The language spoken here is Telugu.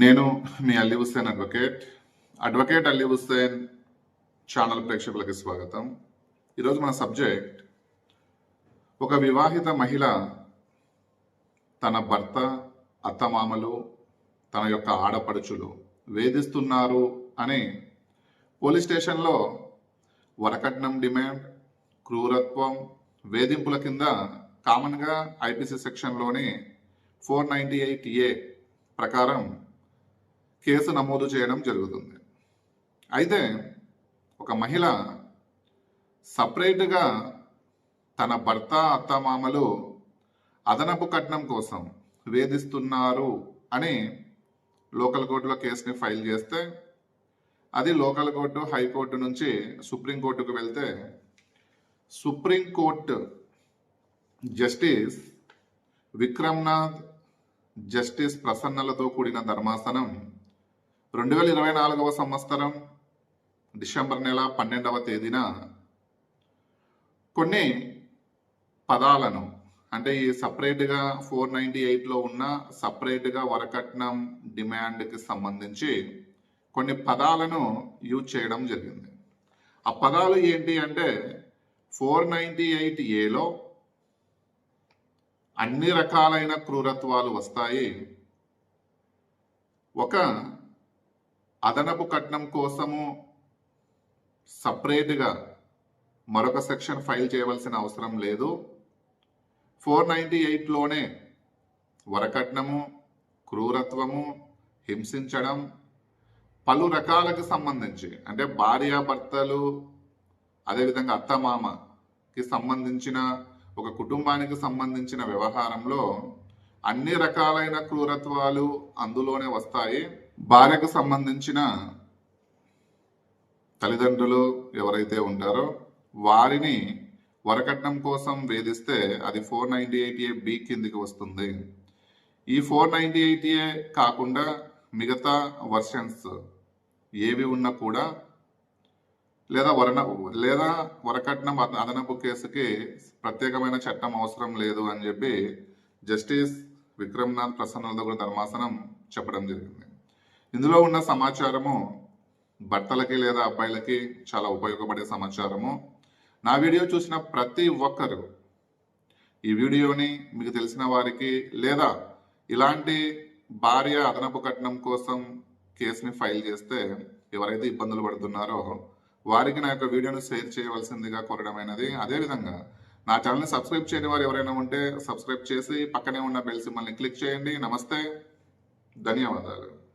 నేను మీ అల్లి హుస్సేన్ అడ్వకేట్ అడ్వకేట్ అల్లి హుస్సేన్ ఛానల్ ప్రేక్షకులకి స్వాగతం. ఈరోజు మన సబ్జెక్ట్ ఒక వివాహిత మహిళ తన భర్త అత్తమామలు తన యొక్క ఆడపడుచులు వేధిస్తున్నారు అని పోలీస్ స్టేషన్లో వరకట్నం డిమాండ్ క్రూరత్వం వేధింపుల కింద కామన్గా ఐపీసీ సెక్షన్లోని ఫోర్ నైంటీ ఎయిట్ ఏ ప్రకారం కేసు నమోదు చేయడం జరుగుతుంది. అయితే ఒక మహిళ సపరేట్గా తన భర్త అత్తమామలు అదనపు కట్నం కోసం వేధిస్తున్నారు అని లోకల్ కోర్టులో కేసుని ఫైల్ చేస్తే అది లోకల్ కోర్టు హైకోర్టు నుంచి సుప్రీంకోర్టుకు వెళ్తే supreme court justice Vikram Nath justice ప్రసన్నలతో కూడిన ధర్మాసనం రెండు వేల ఇరవై నాలుగవ సంవత్సరం డిసెంబర్ నెల పన్నెండవ తేదీన కొన్ని పదాలను అంటే ఈ సపరేట్గా ఫోర్ నైంటీ ఎయిట్లో ఉన్న సపరేట్గా వరకట్నం డిమాండ్కి సంబంధించి కొన్ని పదాలను యూజ్ చేయడం జరిగింది. ఆ పదాలు ఏంటి అంటే ఫోర్ నైంటీ ఎయిట్ ఏలో అన్ని రకాలైన క్రూరత్వాలు వస్తాయి. ఒక అదనపు కట్నం కోసము సపరేట్గా మరొక సెక్షన్ ఫైల్ చేయవలసిన అవసరం లేదు. ఫోర్ నైంటీ ఎయిట్లోనే వరకట్నము క్రూరత్వము హింసించడం పలు రకాలకు సంబంధించి అంటే భార్యాభర్తలు అదేవిధంగా అత్తమామకి సంబంధించిన ఒక కుటుంబానికి సంబంధించిన వ్యవహారంలో అన్ని రకాలైన క్రూరత్వాలు అందులోనే వస్తాయి. భార్యకు సంబంధించిన తల్లిదండ్రులు ఎవరైతే ఉంటారో వారిని వరకట్నం కోసం వేధిస్తే అది four ninety eight A B కిందికి వస్తుంది. ఈ ఫోర్ నైంటీ ఎయిట్ ఏ కాకుండా మిగతా వర్షన్స్ ఏవి ఉన్నా కూడా లేదా వరణ లేదా వరకట్నం అదనపు కేసుకి ప్రత్యేకమైన చట్టం అవసరం లేదు అని చెప్పి జస్టిస్ విక్రమ్నాథ్ ప్రసన్న కూడా ధర్మాసనం చెప్పడం జరిగింది. ఇందులో ఉన్న సమాచారము భర్తలకి లేదా అబ్బాయిలకి చాలా ఉపయోగపడే సమాచారము. నా వీడియో చూసిన ప్రతి ఒక్కరు ఈ వీడియోని మీకు తెలిసిన వారికి లేదా ఇలాంటి భార్య అదనపు కట్నం కోసం కేసుని ఫైల్ చేస్తే ఎవరైతే ఇబ్బందులు పడుతున్నారో వారికి నా యొక్క వీడియోను షేర్ చేయవలసిందిగా కోరడమైనది అదేవిధంగా నా ఛానల్ని సబ్స్క్రైబ్ చేయని వారు ఎవరైనా ఉంటే సబ్స్క్రైబ్ చేసి పక్కనే ఉన్న బెల్ సింబల్ని క్లిక్ చేయండి. నమస్తే. ధన్యవాదాలు.